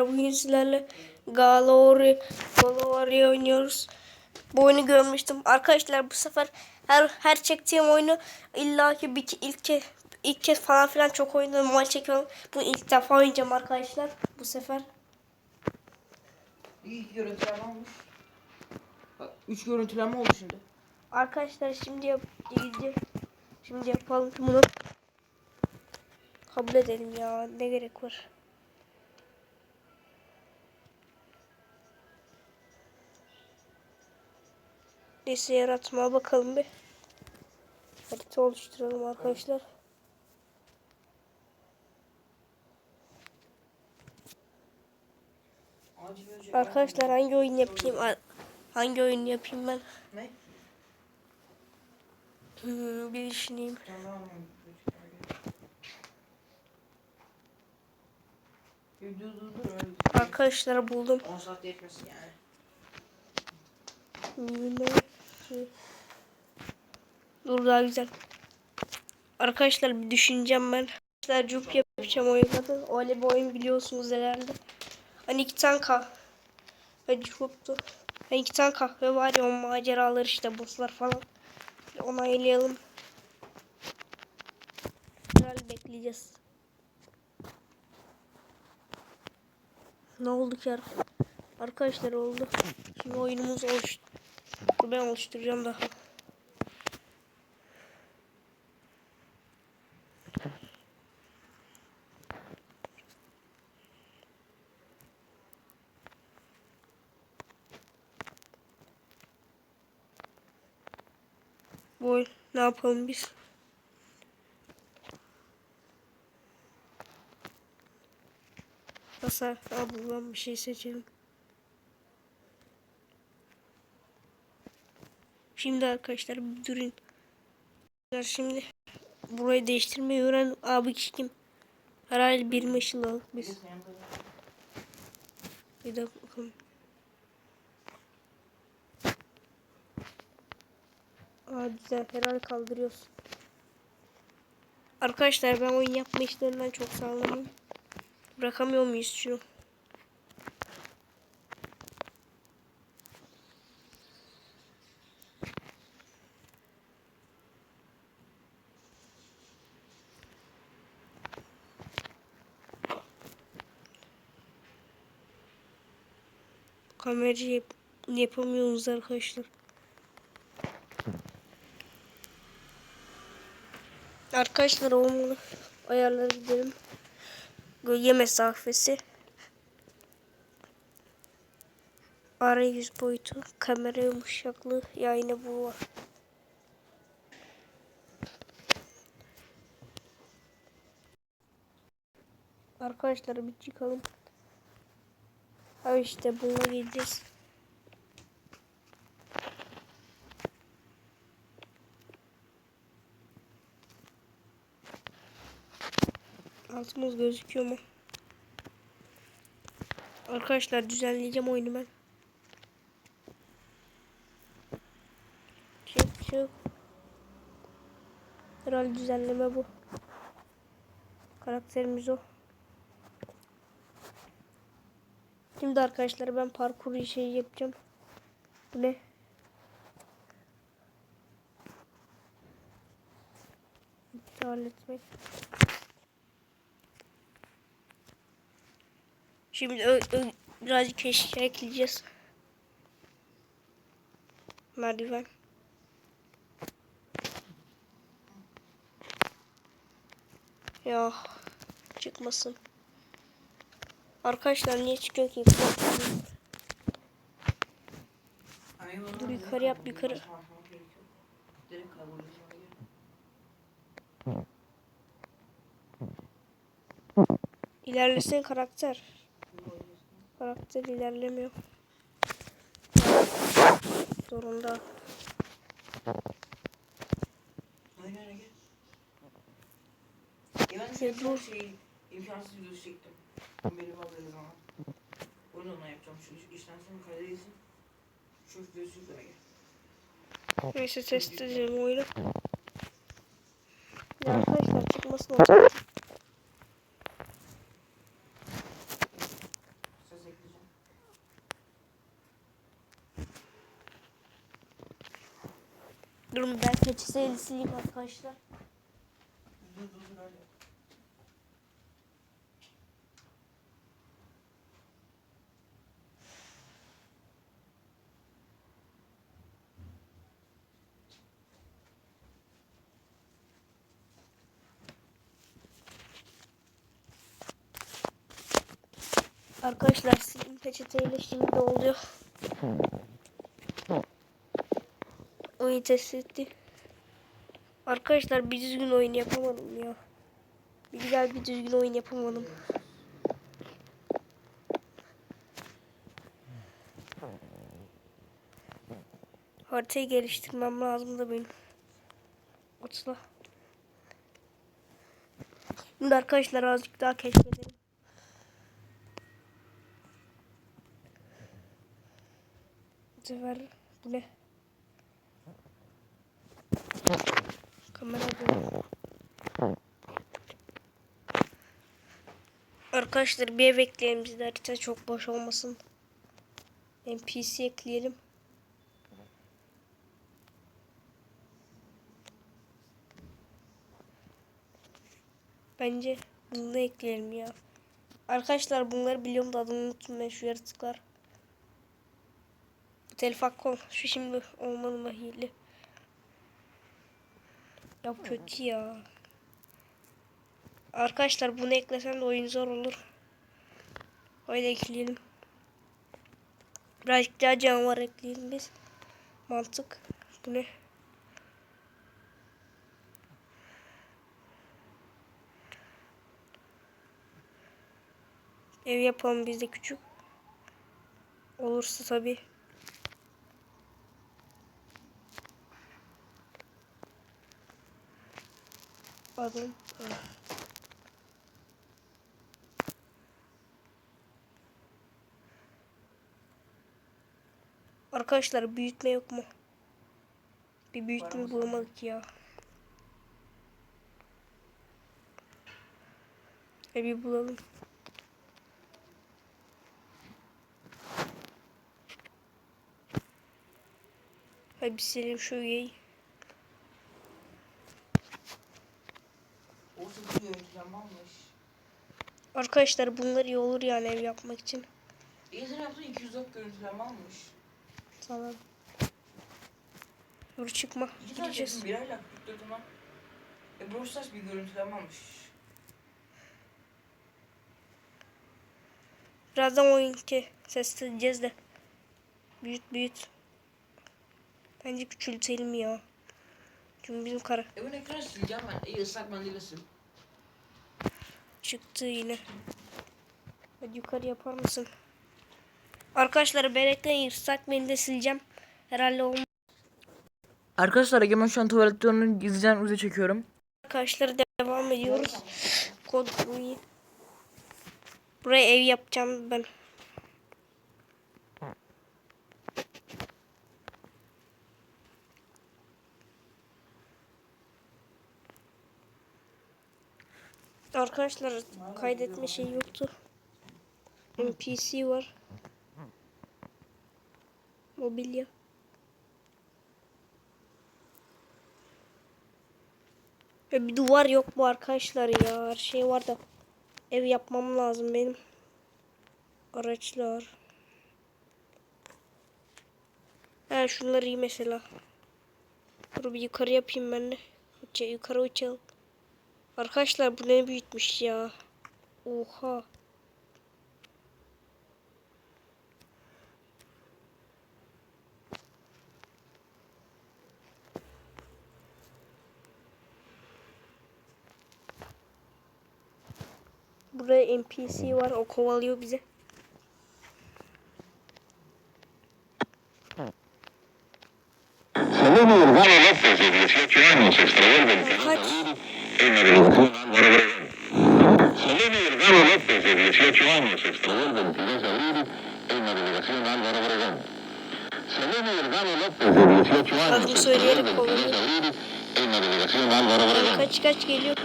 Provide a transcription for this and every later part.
Bugün sizlerle Galori, Galori oynuyoruz. Bu oyunu görmüştüm. Arkadaşlar bu sefer her her çektiğim oyunu illaki bir ilk kez ilk kez falan filan çok oynadım. Mal çekiyorum. Bu ilk defa oynayacağım arkadaşlar bu sefer. İyi görüntüleme olmuş. Bak 3 görüntüleme oldu şimdi. Arkadaşlar şimdi yap şimdi yapalım bunu. Kabul edelim ya. Ne gerek var? Neyse yaratmaya bakalım bir. Harita oluşturalım arkadaşlar. Arkadaşlar hangi oyun yapayım? Hangi oyun yapayım ben? Ne? Hmm, bir düşüneyim. Tamam. Arkadaşlar buldum. 10 saat yetmesin yani. Yine Dur daha güzel. Arkadaşlar bir düşüneceğim ben. Arkadaşlar cuk yapacağım oyunda. Öyle bir oyun biliyorsunuz herhalde. Hani iki tane kahve. Ve cuktu. Hani iki tane kahve var ya o maceralar işte bosslar falan. Onaylayalım. Herhalde bekleyeceğiz. Ne oldu ki ar- arkadaşlar oldu. Şimdi oyunumuz oluştu. Ben oluşturacağım daha. Bu oyun ne yapalım biz? Aa, buradan bir şey seçelim. Şimdi arkadaşlar bir durun. Şimdi burayı değiştirmeyi öğren. Abi kim? Herhalde bir meşil aldık biz. Bir dakika bakalım. Aa güzel. Herhalde kaldırıyoruz. Arkadaşlar ben oyun yapma işlerinden çok sağlamım. Bırakamıyor muyuz şunu? Kamerayı yap yapamıyoruz arkadaşlar. Arkadaşlar olmalı. Ayarlara gidelim. Gölge mesafesi. Arayüz boyutu. Kamera yumuşaklığı. Ya yine bu var. Arkadaşlar bir çıkalım. Ha işte bununla gideceğiz. Altımız gözüküyor mu? Arkadaşlar düzenleyeceğim oyunu ben. Çık çık. Herhalde düzenleme bu. Karakterimiz o. Şimdi arkadaşlar ben parkur şey yapacağım. Bu ne? İptal etmek. Şimdi ö, ö, birazcık eşya ekleyeceğiz. Merdiven. Ya çıkmasın. Arkadaşlar niye çıkıyor ki? Dur yukarı yap yukarı. İlerlesin karakter. Karakter ilerlemiyor. Zorunda. Aynen öyle gel. Ya imkansız gözükecektim. Benim haberi zaman. O yüzden ona yapacağım. Şu işten sonra kaydedilsin. Çok gözüküyor gel. Neyse test edelim oyunu. Ya arkadaşlar çıkmasın olacak. Durum ben keçi serisi arkadaşlar. Arkadaşlar sileyim peçeteyle şimdi oluyor. Oyun test etti. Arkadaşlar bir düzgün oyun yapamadım ya. Bir güzel bir düzgün oyun yapamadım. Haritayı geliştirmem lazım da benim. Atla. Şimdi arkadaşlar azıcık daha keşfedelim. Bu sefer bu ne? Kamera. Arkadaşlar bir ev ekleyelim biz de harita çok boş olmasın. NPC ekleyelim. Bence bunu ekleyelim ya. Arkadaşlar bunları biliyorum da adını unuttum ben şu yaratıklar. Telef hakkı ol. Şu şimdi olmalı hile. Ya kötü ya. Arkadaşlar bunu eklesem de oyun zor olur. Öyle ekleyelim. Birazcık daha canavar ekleyelim biz. Mantık. Bu ne? Ev yapalım biz de küçük. Olursa tabii. Evet. Arkadaşlar büyütme yok mu? Bir büyütme bulamadık ya. E bir bulalım. Hadi silelim şu üyeyi. Görüntülenme almış. Arkadaşlar bunlar iyi olur yani ev yapmak için. İyi sen yaptın 204 görüntülenme almış. Tamam. Dur çıkma. İki tane çektim bir ayla tutturdım lan. E Brawl Stars bir görüntülenme almış. Birazdan oyunki sesleneceğiz de. Büyüt büyüt. Bence küçültelim ya. Çünkü bizim kara Evin ekranı sileceğim ben. İyi ıslak mendille sil. Çıktı yine. Hadi yukarı yapar mısın? Arkadaşlar benekten yırtsak beni de sileceğim. Herhalde olmaz. Arkadaşlar Egemen şu an tuvalette onu gizliden uza çekiyorum. Arkadaşlar devam ediyoruz. Kod. Buraya ev yapacağım ben. Arkadaşlar kaydetme şey yoktu. NPC var. Mobilya. Ya bir duvar yok bu arkadaşlar ya. Her şey var da. Ev yapmam lazım benim. Araçlar. Ha şunları iyi mesela. Dur bir yukarı yapayım ben de. Uça, yukarı uçalım. Arkadaşlar bu ne büyütmüş ya. Oha. Burada NPC var. O kovalıyor bizi. Salomé Urbano López, de 18 años, extravió el Kaç. En la delegación Álvaro Obregón. Salomé Urbano López, de 18 años, extravió el 22 de abril en la delegación Álvaro Obregón. Salomé Urbano López, de 18 años, Adını extravió el söyleyerek 22 kovalıyor. de abril en la delegación Álvaro Obregón. Kaç kaç geliyor.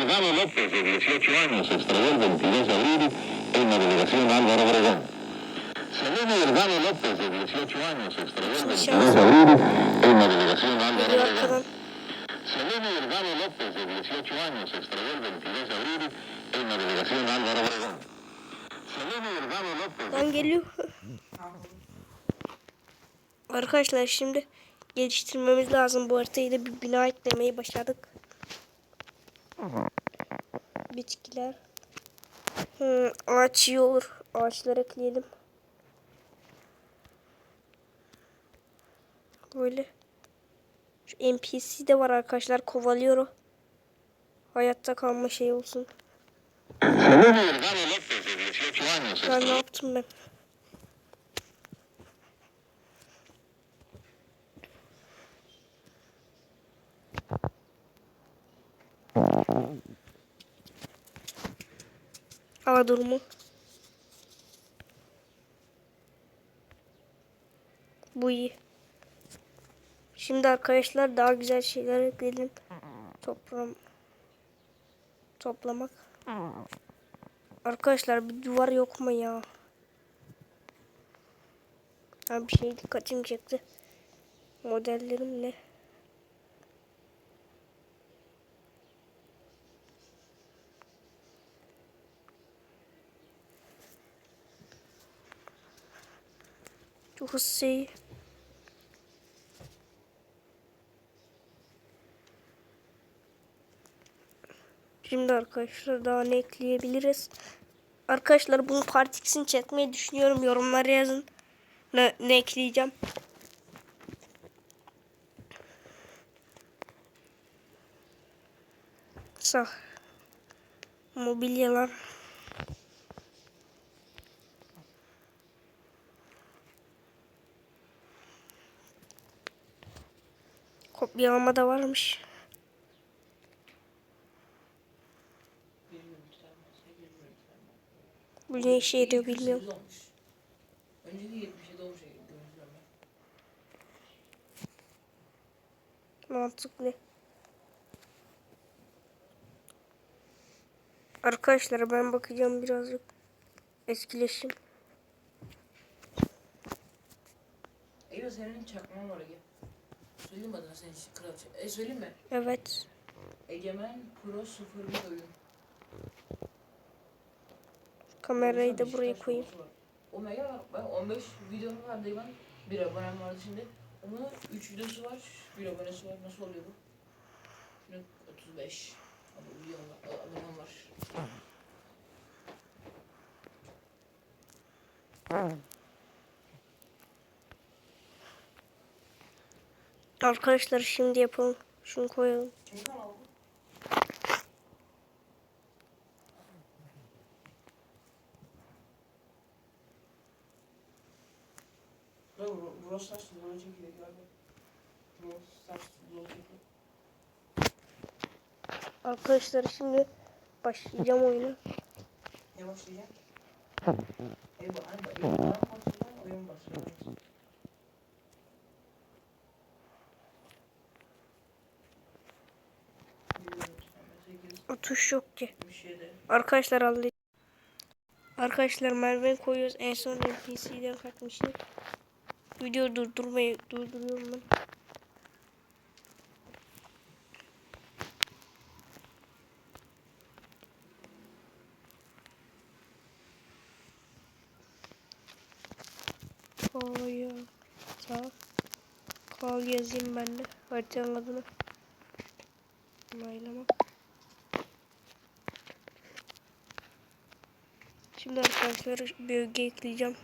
Urbano López, de 18 años, extravió el 22 de abril en la delegación Álvaro Obregón. Selene Urbano López, de 18 años, extravió el Dışarı. 22 de abril en la delegación Álvaro Obregón. Selene Urbano López, de 18 años, extravió el 22 de abril en la delegación Álvaro Obregón. Selene Urbano López, Lan. Arkadaşlar şimdi geliştirmemiz lazım. Bu haritayı da bir bina eklemeyi başardık. Bitkiler. Hmm, ağaç iyi olur. Ağaçlar ekleyelim. Böyle. NPC de var arkadaşlar. Kovalıyor o. Hayatta kalma şey olsun. Selene Urbano López, de 18 años, Ben ne yaptım ben? Hava durumu. Bu iyi. Şimdi arkadaşlar daha güzel şeyler ekleyelim. Toplam toplamak. Arkadaşlar bir duvar yok mu ya? Ha, bir şey dikkatimi çekti. Modellerim ne? Çok hızlı. Şimdi arkadaşlar daha ne ekleyebiliriz? Arkadaşlar bunun part X'ini çekmeyi düşünüyorum. Yorumlara yazın. Ne, ne ekleyeceğim? Sağ. Mobilyalar. Kopyalama da varmış. Bilmiyorum, bir tane varsa bilmiyorum, bir tane var. Bu ne işe yarıyor 78 bilmiyorum. olmuş. Önceki 77 olmuş görüntüleme. Mantıklı. Arkadaşlar ben bakacağım birazcık eskileşim. Eyvah senin çakman var Ege. Söyleyeyim mi adına senin kral? E söyleyeyim mi? Evet. Egemen Pro 01 oyun. Kamerayı da buraya koyayım. logosu var. O mega ben 15 videom vardı ben. Bir abonem vardı şimdi. Onun 3 videosu var. Bir abonesi var. Nasıl oluyor bu? Şimdi 35. Ama videom var. a- Abonem var. Arkadaşlar şimdi yapalım. Şunu koyalım. Kim Arkadaşlar şimdi başlayacağım oyuna. Ne sekiz, O tuş yok ki. bir şey. Arkadaşlar halledeceğim. Arkadaşlar Merve koyuyoruz. En son NPC'den kaçmıştık. Video durdurmayı durduruyorum ben. Kal yazayım ben de haritanın adını. Onaylamak. Şimdi arkadaşlar bölge ekleyeceğim.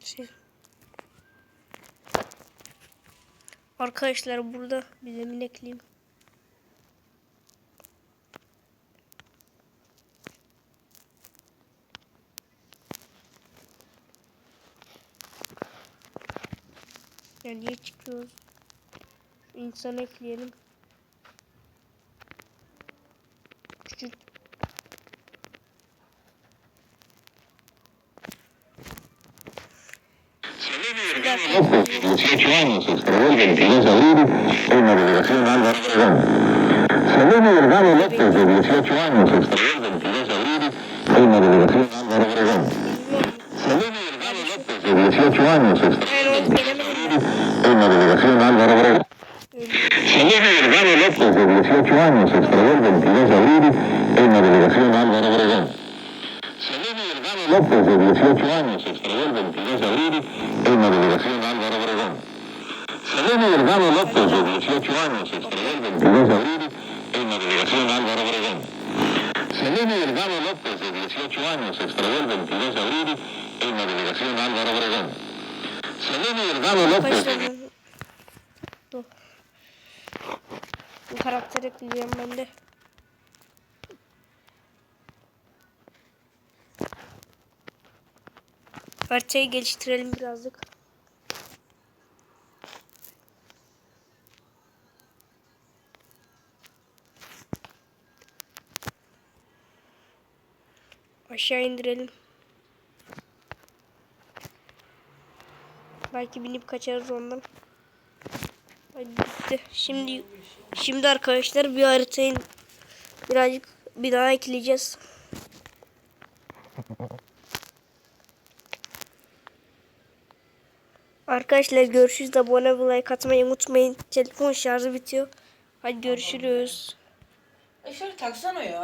Şey. Arkadaşlar burada bir zemin ekleyeyim. Ya niye çıkıyoruz? İnsan ekleyelim. Arkadaşlar. 18 años el 22 de abril en la delegación Álvaro Obregón. Selene Delgado López, de 18 años, el 22 de abril en la delegación Álvaro Obregón. Selene Delgado López, de 18 años, extravió Ben onu bilemedim. en la delegación Álvaro Obregón. Selene Delgado López, de 18 años, el 22 de abril en la delegación Álvaro Obregón. Selene Delgado López, de 18 años, el 22 de abril en la delegación. Selene Delgado López, de 18 años, extravió el 22 de abril en la delegación Álvaro Obregón. Selene Delgado López, de 18 años, se extravió el 22 de abril en la delegación Álvaro Obregón. Selene Delgado López. Bu karakter ekleyeceğim ben de. Haritayı geliştirelim birazcık. Aşağı indirelim. Belki binip kaçarız ondan. Hadi bitti. Şimdi şimdi arkadaşlar bir haritayı birazcık bir daha ekleyeceğiz. Arkadaşlar görüşürüz. Abone ve like atmayı unutmayın. Telefon şarjı bitiyor. Hadi görüşürüz. Ay şöyle taksana ya.